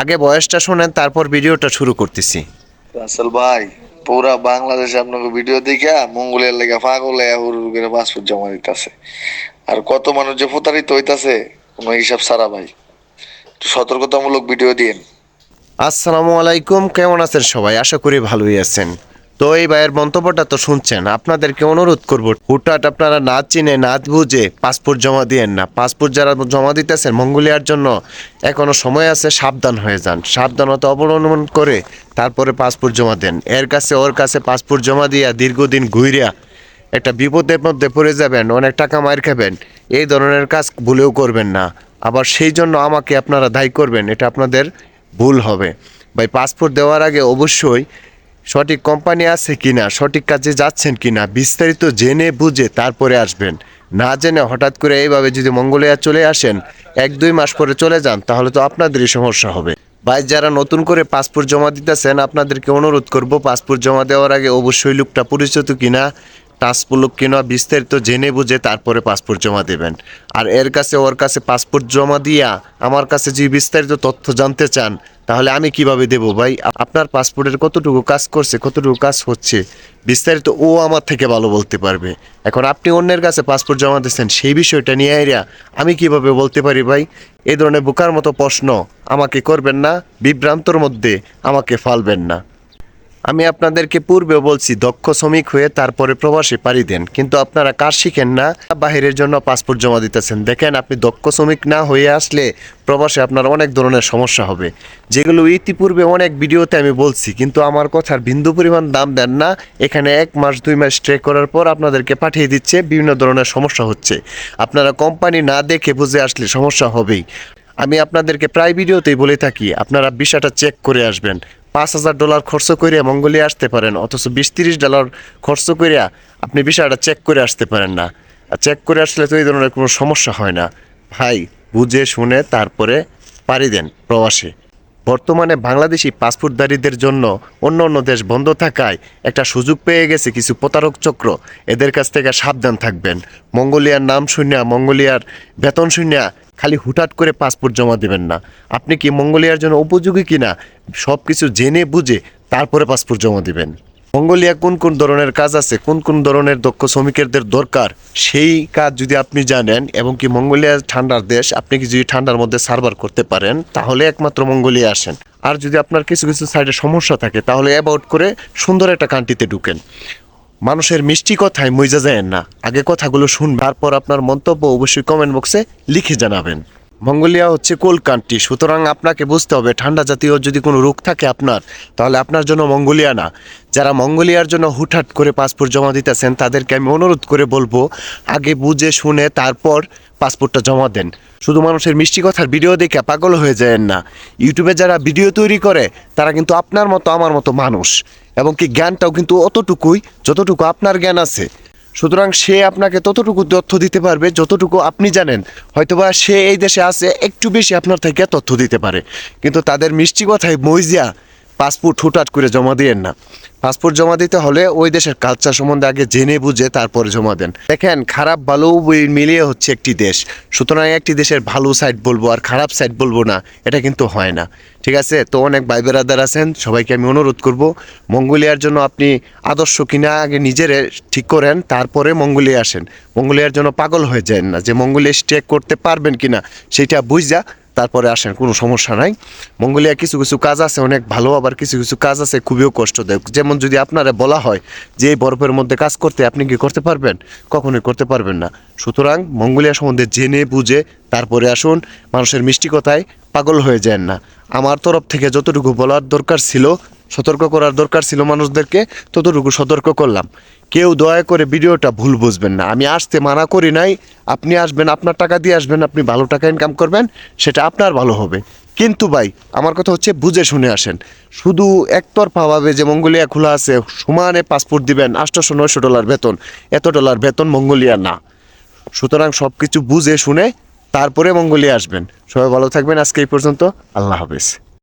আগে বয়সটা শোনেন তারপর ভিডিওটা শুরু করতেছি। রাসেল ভাই পুরা বাংলাদেশে আপনাকে ভিডিও দেখা মঙ্গলের লেগে পাগল করে পাসপোর্ট জমা দিতেছে। আর কত মানুষ যে প্রতারিত হইতাছে কোনো হিসাব সারা ভাই। সতর্কতামূলক ভিডিও দিন আসসালামু আলাইকুম কেমন আছেন সবাই? আশা করি ভালোই আছেন। তো এই ভাইয়ের মন্তব্যটা তো শুনছেন। আপনাদেরকে অনুরোধ করব, হুটহাট আপনারা না চিনে, না বুঝে পাসপোর্ট জমা দিয়েন না। পাসপোর্ট যারা জমা দিতেছেন মঙ্গোলিয়ার জন্য এখনও সময় আছে, সাবধান হয়ে যান। সাবধানতা অবলম্বন করে তারপরে পাসপোর্ট জমা দেন। এর কাছে, ওর কাছে পাসপোর্ট জমা দিয়া দীর্ঘদিন ঘুরিয়া একটা বিপদের মধ্যে পড়ে যাবেন, অনেক টাকা মার খাবেন, এই ধরনের কাজ ভুলেও করবেন না। আবার সেই জন্য আমাকে আপনারা দায়ী করবেন, এটা আপনাদের ভুল হবে। ভাই, পাসপোর্ট দেওয়ার আগে অবশ্যই সঠিক কোম্পানি আছে কি না সঠিক কাজে যাচ্ছেন কি না বিস্তারিত জেনে বুঝে তারপরে আসবেন। না জেনে হঠাৎ করে এইভাবে যদি মঙ্গোলিয়া চলে আসেন, এক দুই মাস পরে চলে যান, তাহলে তো আপনাদেরই সমস্যা হবে। ভাই, যারা নতুন করে পাসপোর্ট জমা দিতেছেন, আপনাদেরকে অনুরোধ করব, পাসপোর্ট জমা দেওয়ার আগে অবশ্যই লোকটা পরিচিত কিনা টাচপুলক কিনা বিস্তারিত জেনে বুঝে তারপরে পাসপোর্ট জমা দেবেন। আর এর কাছে, ওর কাছে পাসপোর্ট জমা দিয়া আমার কাছে যদি বিস্তারিত তথ্য জানতে চান, তাহলে আমি কীভাবে দেব ভাই? আপনার পাসপোর্টের কতটুকু কাজ করছে, কতটুকু কাজ হচ্ছে? বিস্তারিত ও আমার থেকে ভালো বলতে পারবে। এখন আপনি অন্যের কাছে পাসপোর্ট জমা দিচ্ছেন সেই বিষয়টা নিয়ে এরিয়া আমি কীভাবে বলতে পারি ভাই? এই ধরনের বোকার মতো প্রশ্ন আমাকে করবেন না, বিভ্রান্তর মধ্যে আমাকে ফালবেন না। আমি আপনাদেরকে পূর্বে বলছি, দক্ষ শ্রমিক হয়ে তারপরে প্রবাসে পাড়ি দেন। কিন্তু আপনারা কাজ শিখেন না, বাহিরের জন্য পাসপোর্ট জমা দিতেছেন। দেখেন, আপনি দক্ষ শ্রমিক না হয়ে আসলে প্রবাসে আপনার অনেক ধরনের সমস্যা হবে। যেগুলো ইতিপূর্বে অনেক ভিডিওতে আমি বলছি, কিন্তু আমার কথার বিন্দু পরিমাণ দাম দেন না। এখানে এক মাস, দুই মাস স্টে করার পর আপনাদেরকে পাঠিয়ে দিচ্ছে, বিভিন্ন ধরনের সমস্যা হচ্ছে। আপনারা কোম্পানি না দেখে বুঝে আসলে সমস্যা হবেই। আমি আপনাদেরকে প্রায় ভিডিওতেই বলে থাকি, আপনারা বিষয়টা চেক করে আসবেন। পাঁচ হাজার ডলার খরচ করে মঙ্গোলিয়া আসতে পারেন, অথচ বিশ তিরিশ ডলার খরচ করিয়া আপনি বিষয়টা চেক করে আসতে পারেন না। চেক করে আসলে তো এই ধরনের কোনো সমস্যা হয় না। ভাই, বুঝে শুনে তারপরে পাড়ি দেন প্রবাসে। বর্তমানে বাংলাদেশি পাসপোর্টধারীদের জন্য অন্য অন্য দেশ বন্ধ থাকায় একটা সুযোগ পেয়ে গেছে কিছু প্রতারক চক্র। এদের কাছ থেকে সাবধান থাকবেন। মঙ্গোলিয়ার নাম শুনিয়া, মঙ্গোলিয়ার বেতন শুনিয়া খালি হুটহাট করে পাসপোর্ট জমা দেবেন না। আপনি কি মঙ্গোলিয়ার জন্য উপযোগী কিনা সব কিছু জেনে বুঝে তারপরে পাসপোর্ট জমা দিবেন। মঙ্গোলিয়া কোন কোন ধরনের কাজ আছে, কোন কোন ধরনের দক্ষ শ্রমিকদের দরকার, সেই কাজ যদি আপনি জানেন এবং কি মঙ্গোলিয়া ঠান্ডার দেশ, আপনি কি যদি ঠান্ডার মধ্যে সার্ভার করতে পারেন, তাহলে একমাত্র মঙ্গোলিয়া আসেন। আর যদি আপনার কিছু কিছু সাইডে সমস্যা থাকে, তাহলে অ্যাবাউট করে সুন্দর একটা কান্ট্রিতে ঢুকেন। মানুষের মিষ্টি কথায় মইজা যায় না। আগে কথাগুলো শুনবেন, তারপর আপনার মন্তব্য অবশ্যই কমেন্ট বক্সে লিখে জানাবেন। মঙ্গোলিয়া হচ্ছে কোল্ড কান্ট্রি সুতরাং আপনাকে বুঝতে হবে, ঠান্ডা জাতীয় যদি কোনো রোগ থাকে আপনার, তাহলে আপনার জন্য মঙ্গোলিয়া না। যারা মঙ্গোলিয়ার জন্য হুটহাট করে পাসপোর্ট জমা দিতেছেন, তাদেরকে আমি অনুরোধ করে বলব, আগে বুঝে শুনে তারপর পাসপোর্টটা জমা দেন। শুধু মানুষের মিষ্টি কথার ভিডিও দেখে পাগল হয়ে যায় না। ইউটিউবে যারা ভিডিও তৈরি করে, তারা কিন্তু আপনার মতো, আমার মতো মানুষ। এবং কি জ্ঞানটাও কিন্তু অতটুকুই, যতটুকু আপনার জ্ঞান আছে। সুতরাং সে আপনাকে ততটুকু তথ্য দিতে পারবে, যতটুকু আপনি জানেন। হয়তোবা সে এই দেশে আছে, একটু বেশি আপনার থেকে তথ্য দিতে পারে। কিন্তু তাদের মিষ্টি কথায় মইজিয়া পাসপোর্ট হুটহাট করে জমা দিয়েন না। পাসপোর্ট জমা দিতে হলে ওই দেশের কালচার সম্বন্ধে আগে জেনে বুঝে তারপরে জমা দেন। দেখেন, খারাপ ভালো মিলিয়ে হচ্ছে একটি দেশ। সুতরাং একটি দেশের ভালো সাইড বলব আর খারাপ সাইড বলব না, এটা কিন্তু হয় না। ঠিক আছে? তো অনেক ভাই বেরাদার আছেন, সবাইকে আমি অনুরোধ করব, মঙ্গোলিয়ার জন্য আপনি আদর্শ কিনা আগে নিজেরে ঠিক করেন, তারপরে মঙ্গোলিয়া আসেন। মঙ্গোলিয়ার জন্য পাগল হয়ে যায় না যে মঙ্গোলিয়া স্টে করতে পারবেন কিনা, সেটা বুঝা তারপরে আসেন, কোনো সমস্যা নাই। মঙ্গোলিয়া কিছু কিছু কাজ আছে, অনেক ভালো, আবার কিছু কিছু কাজ আছে খুবই কষ্টদায়ক। যেমন যদি আপনারা বলা হয় যে এই বরফের মধ্যে কাজ করতে আপনি কি করতে পারবেন? কখনোই করতে পারবেন না। সুতরাং মঙ্গোলিয়া সম্বন্ধে জেনে, বুঝে, তারপরে আসুন, মানুষের মিষ্টি কথায় পাগল হয়ে যান না। আমার তরফ থেকে যতটুকু বলার দরকার ছিল সতর্ক করার দরকার ছিল মানুষদেরকে, ততটুকু সতর্ক করলাম। কেউ দয়া করে ভিডিওটা ভুল বুঝবেন না। আমি আসতে মানা করি নাই, আপনি আসবেন, আপনার টাকা দিয়ে আসবেন, আপনি ভালো টাকা ইনকাম করবেন, সেটা আপনার ভালো হবে। কিন্তু ভাই, আমার কথা হচ্ছে বুঝে শুনে আসেন। শুধু একতরফাভাবে যে মঙ্গোলিয়া খোলা আছে, সমানে পাসপোর্ট দিবেন আটশোশো নয়শো ডলার বেতন। এত ডলার বেতন মঙ্গোলিয়া না। সুতরাং সব কিছু বুঝে শুনে তারপরে মঙ্গোলিয়া আসবেন। সবাই ভালো থাকবেন। আজকে এই পর্যন্ত। আল্লাহ হাফেজ।